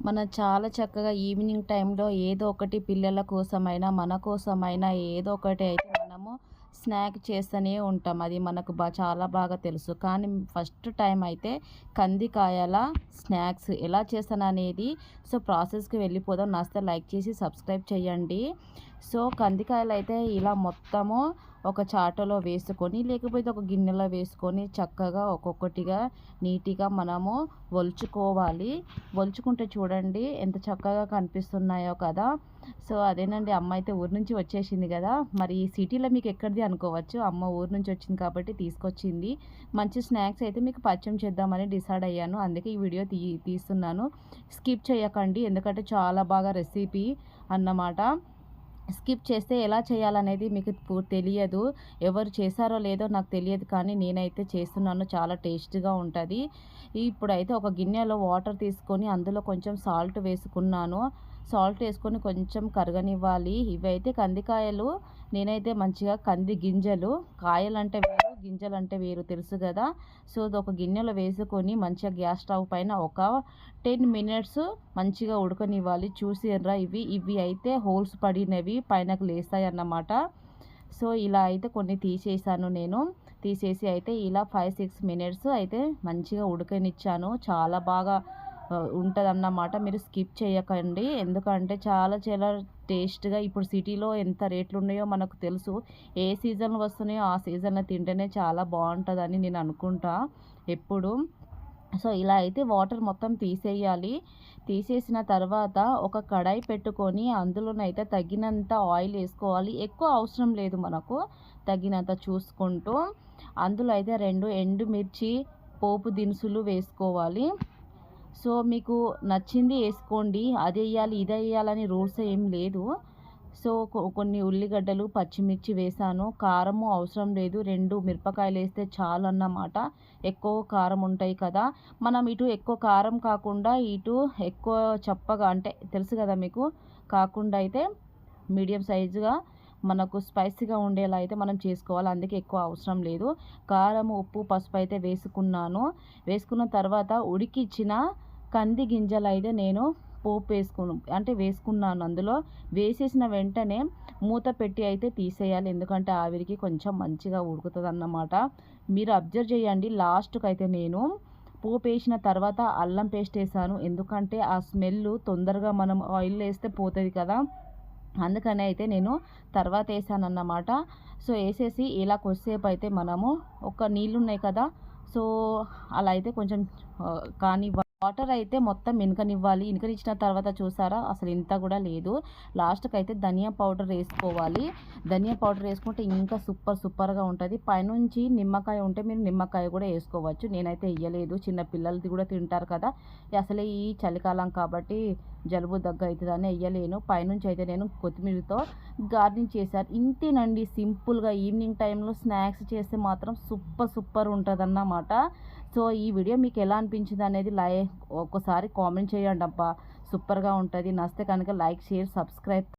మన చాలా చక్కగా ఈవినింగ్ టైంలో ఏదో ఒకటి పిల్లల కోసమైనా మన కోసమైనా ఏదో ఒకటి అయితే మనము స్నాక్ చేస్తూనే ఉంటాం. అది మనకు బా చాలా బాగా తెలుసు. కానీ ఫస్ట్ టైం అయితే కందికాయల స్నాక్స్ ఎలా చేస్తాను అనేది సో ప్రాసెస్కి వెళ్ళిపోదాం. నస్తే లైక్ చేసి సబ్స్క్రైబ్ చేయండి. సో కందికాయలు అయితే ఇలా మొత్తము ఒక చాటలో వేసుకొని లేకపోతే ఒక గిన్నెలో వేసుకొని చక్కగా ఒక్కొక్కటిగా నీట్గా మనము ఒలుచుకోవాలి ఒలుచుకుంటే చూడండి ఎంత చక్కగా కనిపిస్తున్నాయో కదా. సో అదేనండి. అమ్మ అయితే ఊరు నుంచి వచ్చేసింది కదా! మరి ఈ సిటీలో మీకు ఎక్కడిది అనుకోవచ్చు. అమ్మ ఊరు నుంచి వచ్చింది కాబట్టి తీసుకొచ్చింది. మంచి స్నాక్స్ అయితే మీకు పరిచయం చేద్దామని డిసైడ్ అయ్యాను. అందుకే ఈ వీడియో తీ తీస్తున్నాను. స్కిప్ చేయకండి. ఎందుకంటే చాలా బాగా రెసిపీ అన్నమాట. స్కిప్ చేస్తే ఎలా చేయాలనేది మీకు తెలియదు. ఎవరు చేశారో లేదో నాకు తెలియదు కానీ నేనైతే చేస్తున్నాను. చాలా టేస్ట్గా ఉంటుంది. ఇప్పుడైతే ఒక గిన్నెలో వాటర్ తీసుకొని అందులో కొంచెం సాల్ట్ వేసుకున్నాను. సాల్ట్ వేసుకొని కొంచెం కరగనివ్వాలి. ఇవైతే కందికాయలు నేనైతే మంచిగా కంది గింజలు కాయలంటే గింజలు అంటే వేరు తెలుసు కదా. సో ఒక గిన్నెలో వేసుకొని మంచిగా గ్యాస్ స్టవ్ పైన ఒక టెన్ మినిట్స్ మంచిగా ఉడకనివ్వాలి. చూసిర్రా ఇవి. ఇవి అయితే హోల్స్ పడినవి పైనకు లేస్తాయి అన్నమాట. సో ఇలా అయితే కొన్ని తీసేసాను నేను. తీసేసి అయితే ఇలా ఫైవ్ సిక్స్ మినిట్స్ అయితే మంచిగా ఉడకనిచ్చాను. చాలా బాగా ఉంటుందన్నమాట. మీరు స్కిప్ చేయకండి. ఎందుకంటే చాలా చాలా టేస్ట్గా ఇప్పుడు సిటీలో ఎంత రేట్లు ఉన్నాయో మనకు తెలుసు. ఏ సీజన్ వస్తున్నాయో ఆ సీజన్లో తింటేనే చాలా బాగుంటుందని నేను అనుకుంటా ఎప్పుడు. సో ఇలా అయితే వాటర్ మొత్తం తీసేయాలి. తీసేసిన తర్వాత ఒక కడాయి పెట్టుకొని అందులోనైతే తగినంత ఆయిల్ వేసుకోవాలి. ఎక్కువ అవసరం లేదు మనకు తగినంత చూసుకుంటూ. అందులో అయితే రెండు ఎండుమిర్చి పోపు దినుసులు వేసుకోవాలి. సో మీకు నచ్చింది వేసుకోండి అది వేయాలి ఇది వేయాలని రూల్స్ ఏం లేదు. సో కొన్ని ఉల్లిగడ్డలు పచ్చిమిర్చి వేసాను. కారము అవసరం లేదు రెండు మిరపకాయలు వేస్తే చాలు అన్నమాట. ఎక్కువ కారం ఉంటాయి కదా. మనం ఇటు ఎక్కువ కారం కాకుండా ఇటు ఎక్కువ చప్పగా అంటే తెలుసు కదా మీకు కాకుండా అయితే మీడియం సైజుగా మనకు స్పైసీగా ఉండేలా అయితే మనం చేసుకోవాలి. అందుకే ఎక్కువ అవసరం లేదు. కారం ఉప్పు పసుపు అయితే వేసుకున్నాను. వేసుకున్న తర్వాత ఉడికిచ్చిన కంది గింజలు అయితే నేను పోపు వేసుకుని అంటే వేసుకున్నాను అందులో. వేసేసిన వెంటనే మూత పెట్టి అయితే తీసేయాలి. ఎందుకంటే ఆవిరికి కొంచెం మంచిగా ఉడుకుతుంది అన్నమాట మీరు అబ్జర్వ్ చేయండి. లాస్ట్కి అయితే నేను పోపు వేసిన తర్వాత అల్లం పేస్ట్ వేసాను. ఎందుకంటే ఆ స్మెల్ తొందరగా మనం ఆయిల్ వేస్తే పోతుంది కదా. అందుకని అయితే నేను తర్వాత వేసాను అన్నమాట సో వేసేసి ఇలా కొద్దిసేపు అయితే మనము ఒక నీళ్ళు ఉన్నాయి కదా సో అలా అయితే కొంచెం కానీ వాటర్ అయితే మొత్తం ఇనకనివ్వాలి. ఇనకనిచ్చిన తర్వాత చూసారా? అసలు ఇంత కూడా లేదు. లాస్ట్కి అయితే ధనియా పౌడర్ వేసుకోవాలి. ధనియా పౌడర్ వేసుకుంటే ఇంకా సూపర్ సూపర్గా ఉంటుంది. పైనుంచి నిమ్మకాయ ఉంటే మీరు నిమ్మకాయ కూడా వేసుకోవచ్చు. నేనైతే వేయలేదు. చిన్న పిల్లలది కూడా తింటారు కదా. అసలే ఈ చలికాలం కాబట్టి జలుబు దగ్గు అవుతుందని వేయలేను. పైనుంచి అయితే నేను కొత్తిమీరతో గార్డెన్ చేశాను. ఇంతేనండి సింపుల్గా ఈవినింగ్ టైంలో స్నాక్స్ చేస్తే మాత్రం సూపర్ సూపర్ ఉంటుంది సో ఈ వీడియో మీకు ఎలా అనిపించింది అనేది లై ఒక్కసారి కామెంట్ చేయండి అబ్బా సూపర్గా ఉంటుంది. నస్తే కనుక లైక్ షేర్ సబ్స్క్రైబ్.